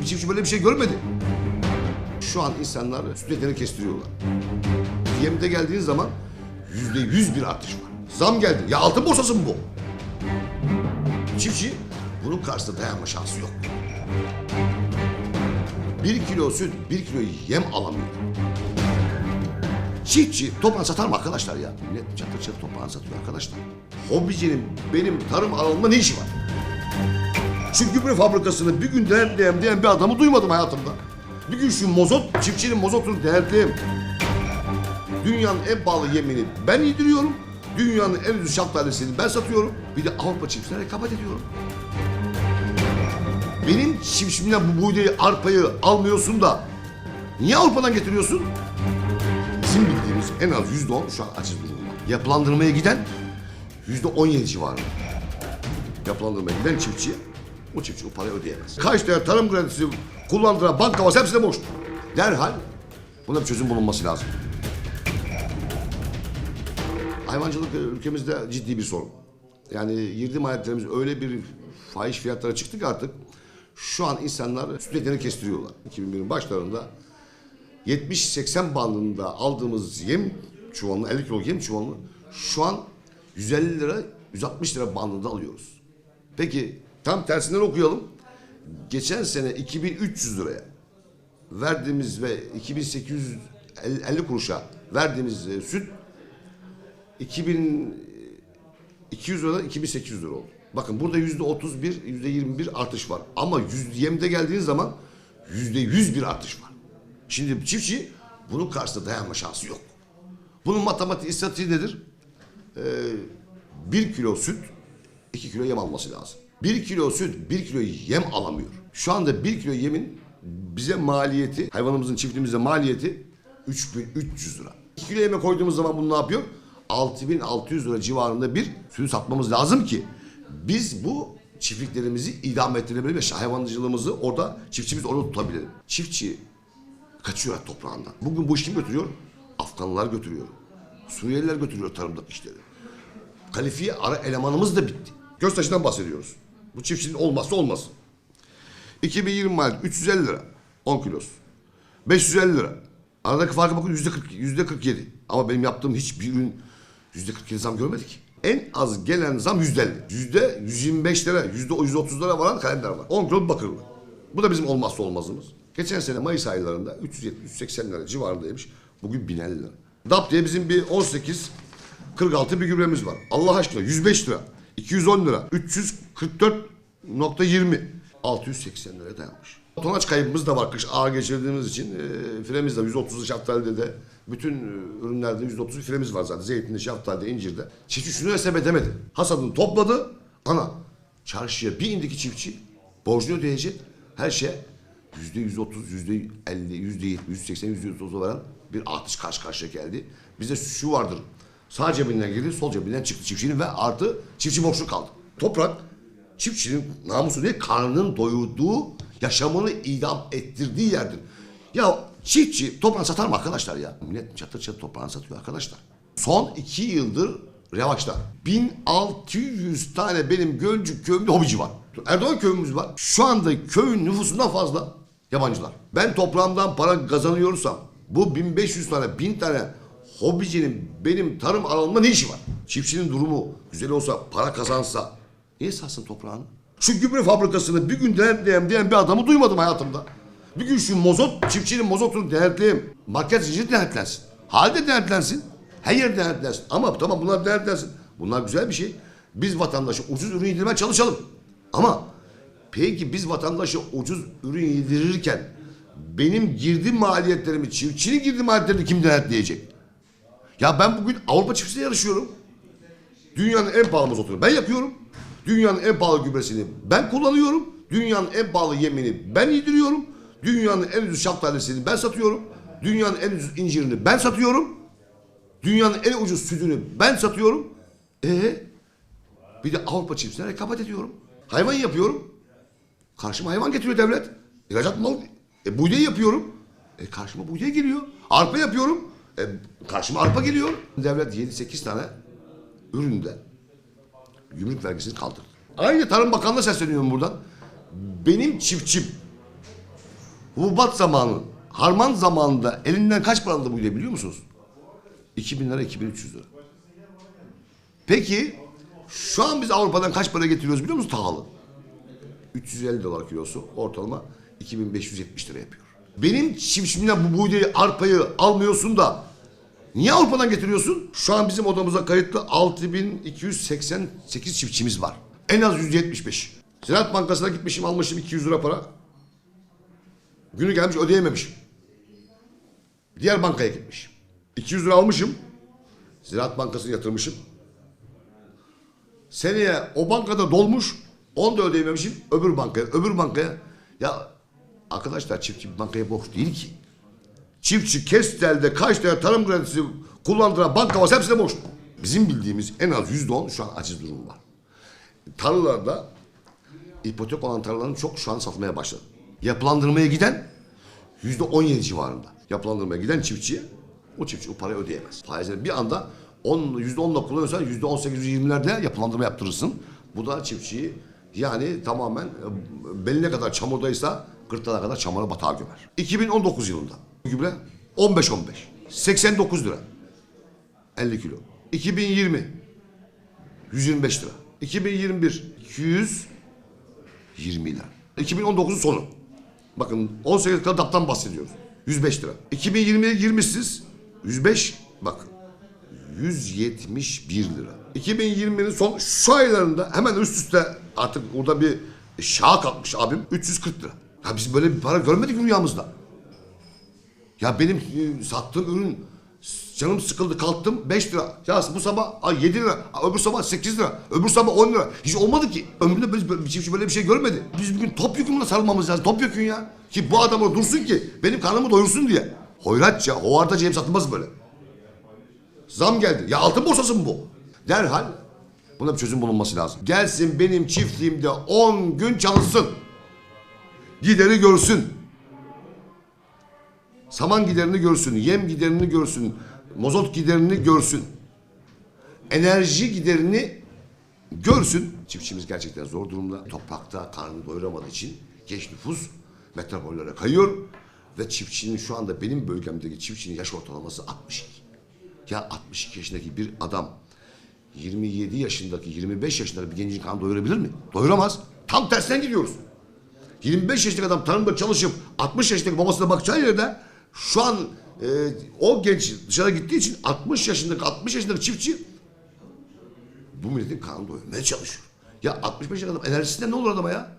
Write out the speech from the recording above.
bir çiftçi böyle bir şey görmedi. Şu an insanlar süt etini kestiriyorlar. Yemde geldiğin zaman yüzde yüz bir artış var. Zam geldi. Ya altın borsası mı bu? Çiftçi bunun karşısında dayanma şansı yok. Bir kilo süt, bir kilo yem alamıyor. Çiftçi toprağını satar mı arkadaşlar ya? Millet çatır çatır toprağını satıyor arkadaşlar. Hobicinin benim tarım alanımda ne işi var? Şu gübre fabrikasını bir gün denetleyeyim diyen bir adamı duymadım hayatımda. Bir gün şu mozot, çiftçinin mozotunu denetleyeyim. Dünyanın en pahalı yemini ben yediriyorum. Dünyanın en ucuz şaftalesini ben satıyorum. Bir de Avrupa çiftçilerine rekabet ediyorum. Benim çiftçimden bu buğdayı, arpayı almıyorsun da niye Avrupa'dan getiriyorsun? Bizim bildiğimiz en az yüzde on şu an açız durumda. Yapılandırmaya giden yüzde on yedi civarında. Yapılandırmaya giden çiftçi o çiftçi o parayı ödeyemez. Kaç tane tarım kredisi kullandıran banka varsa hepsi de boş. Derhal buna bir çözüm bulunması lazım. Hayvancılık ülkemizde ciddi bir sorun. Yani girdi maliyetlerimiz öyle bir fahiş fiyatlara çıktı ki artık şu an insanlar süt etini kestiriyorlar. 2001'in başlarında 70-80 bandında aldığımız yem çuvalını, 50 kilo yem çuvalını şu an 150 lira, 160 lira bandında alıyoruz. Peki tam tersinden okuyalım. Geçen sene 2300 liraya verdiğimiz ve 2850 kuruşa verdiğimiz e, süt 2200 liradan 2800 lira oldu. Bakın burada yüzde 31, yüzde 21 artış var. Ama yemde geldiğiniz zaman yüzde 100 bir artış var. Şimdi çiftçi bunun karşısında dayanma şansı yok. Bunun matematik istatistiği nedir? Ee, bir kilo süt, iki kilo yem alması lazım. Bir kilo süt, bir kilo yem alamıyor. Şu anda bir kilo yemin bize maliyeti, hayvanımızın çiftliğimize maliyeti 3300 lira. 2 kilo yeme koyduğumuz zaman bunu ne yapıyor? 6600 lira civarında bir süt satmamız lazım ki biz bu çiftliklerimizi idame ettirebilelim ve hayvancılığımızı orada çiftçimiz orada tutabilelim. Çiftçi kaçıyor toprağından. Bugün bu işi kim götürüyor? Afganlar götürüyor. Suriyeliler götürüyor tarımdaki işleri. Kalifiye ara elemanımız da bitti. Göztaşı'ndan bahsediyoruz. Bu çiftçinin olmazsa olmaz. 2020 maliyeti 350 lira 10 kilosu. 550 lira. Aradaki farka bakın yüzde 40, yüzde 47. Ama benim yaptığım hiçbir ürün yüzde 47 zam görmedik. En az gelen zam yüzde 50. Yüzde 125 lira, yüzde 130 lira varan kalemler var. 10 kilo bakırlı. Bu da bizim olmazsa olmazımız. Geçen sene Mayıs aylarında 370-380 lira civarındaymış. Bugün 1050 lira. DAP diye bizim bir 18 46 bir gübremiz var. Allah aşkına 105 lira, 210 lira, 344.20 680 liraya dayanmış. Tonaj kaybımız da var kış ağır geçirdiğimiz için e, firemiz de 130'lu şaftalide de bütün e, ürünlerde 130 firemiz var zaten. Zeytinde, şaftalide, incirde. Çiftçi şunu hesap edemedi. Hasadını topladı. Ana çarşıya bir indiki çiftçi borcunu ödeyecek. Her şey yüzde 130, yüzde 50, yüzde 70, yüzde 80, yüzde 130'a varan bir artış karşı karşıya geldi. Bizde şu vardır. Sağ cebinden girdi, sol cebinden çıktı çiftçinin ve artı çiftçi boşluk kaldı. Toprak çiftçinin namusu değil, karnının doyurduğu, yaşamını idam ettirdiği yerdir. Ya çiftçi toprağını satar mı arkadaşlar ya? Millet çatır çatır toprağını satıyor arkadaşlar. Son iki yıldır revaçta. 1600 tane benim Gölcük köyümde hobici var. Erdoğan köyümüz var. Şu anda köyün nüfusundan fazla yabancılar. Ben toprağımdan para kazanıyorsam bu 1500 tane, 1000 tane hobicinin benim tarım alanımda ne işi var? Çiftçinin durumu güzel olsa, para kazansa niye satsın toprağını? Şu gübre fabrikasını bir gün denetleyeyim diyen bir adamı duymadım hayatımda. Bir gün şu mozot, çiftçinin mozotunu denetleyeyim. Market zinciri denetlensin. Halde denetlensin. Her yer denetlensin. Ama tamam bunlar denetlensin. Bunlar güzel bir şey. Biz vatandaşa ucuz ürün yedirmeye çalışalım. Ama peki biz vatandaşa ucuz ürün yedirirken benim girdi maliyetlerimi, çiftçinin girdi maliyetlerini kim denetleyecek? Ya ben bugün Avrupa çiftçisiyle yarışıyorum. Dünyanın en pahalı mazotunu ben yapıyorum. Dünyanın en pahalı gübresini ben kullanıyorum. Dünyanın en pahalı yemini ben yediriyorum. Dünyanın en ucuz şaftalesini ben satıyorum. Dünyanın en ucuz incirini ben satıyorum. Dünyanın en ucuz sütünü ben satıyorum. E bir de Avrupa çiftçilerine rekabet ediyorum. Hayvan yapıyorum. Karşıma hayvan getiriyor devlet. İhracat mal. E buğday yapıyorum. E karşıma buğday geliyor. Arpa yapıyorum. E karşıma arpa geliyor. Devlet 7-8 tane üründe gümrük vergisini kaldırdı. Aynı Tarım Bakanlığı'na sesleniyorum buradan. Benim çiftçim Hububat zamanı, harman zamanında elinden kaç para aldı bu ile biliyor musunuz? 2000 lira, 2300 lira. Peki şu an biz Avrupa'dan kaç para getiriyoruz biliyor musunuz tahılı? 350 dolar kilosu ortalama 2570 lira yapıyor. Benim çiftçimden bu buğdayı, arpayı almıyorsun da niye Avrupa'dan getiriyorsun? Şu an bizim odamıza kayıtlı 6288 çiftçimiz var. En az 175. Ziraat Bankası'na gitmişim almışım 200 lira para. Günü gelmiş ödeyememişim. Diğer bankaya gitmiş. 200 lira almışım. Ziraat Bankası'na yatırmışım. Seneye o bankada dolmuş. Onu da ödeyememişim. Öbür bankaya, öbür bankaya. Ya arkadaşlar çiftçi bir bankaya borç değil ki. Çiftçi Kestel'de kaç tane tarım kredisi kullandıran banka varsa hepsine borç. Bizim bildiğimiz en az yüzde on şu an aciz durumu var. Tarlalarda ipotek olan tarlaların çok şu an satmaya başladı. Yapılandırmaya giden yüzde on yedi civarında. Yapılandırmaya giden çiftçiye o çiftçi o parayı ödeyemez. Faizleri bir anda on, yüzde onla kullanıyorsan yüzde on sekiz, yirmilerde yapılandırma yaptırırsın. Bu da çiftçiyi yani tamamen e, beline kadar çamurdaysa gırtlağına kadar çamura batağa gömer. 2019 yılında gübre 15-15. 89 lira. 50 kilo. 2020 125 lira. 2021 220 lira. 2019'un sonu. Bakın 18 kadar daptan bahsediyoruz. 105 lira. 2020 20'siz 105 bak 171 lira. 2020'nin son şu aylarında hemen üst üste artık burada bir şaha kalkmış abim 340 lira. Ya biz böyle bir para görmedik dünyamızda. Ya benim e, sattığım ürün canım sıkıldı kalktım 5 lira. Ya bu sabah ay 7 lira. Öbür sabah 8 lira. Öbür sabah 10 lira. Hiç olmadı ki. Ömründe böyle, böyle, böyle bir şey görmedi. Biz bugün topyekunla sarılmamız lazım. Topyekun ya. Ki bu adam dursun ki benim karnımı doyursun diye. Hoyratça, hovardaca hem satılmaz böyle. Zam geldi. Ya altın borsası mı bu? Derhal buna bir çözüm bulunması lazım. Gelsin benim çiftliğimde 10 gün çalışsın. Gideri görsün. Saman giderini görsün, yem giderini görsün, mozot giderini görsün. Enerji giderini görsün. Çiftçimiz gerçekten zor durumda. Toprakta karnını doyuramadığı için genç nüfus metropollere kayıyor. Ve çiftçinin şu anda benim bölgemdeki çiftçinin yaş ortalaması 62. Ya 62 yaşındaki bir adam 27 yaşındaki 25 yaşındaki bir gencin karnını doyurabilir mi? Doyuramaz. Tam tersine gidiyoruz. 25 yaşındaki adam tarımda çalışıp 60 yaşındaki babasına bakacağı yerde şu an e, o genç dışarı gittiği için 60 yaşındaki 60 yaşındaki çiftçi bu milletin karnını doyurmaya çalışıyor. Ya 65 yaşındaki adam enerjisinden ne olur adama ya?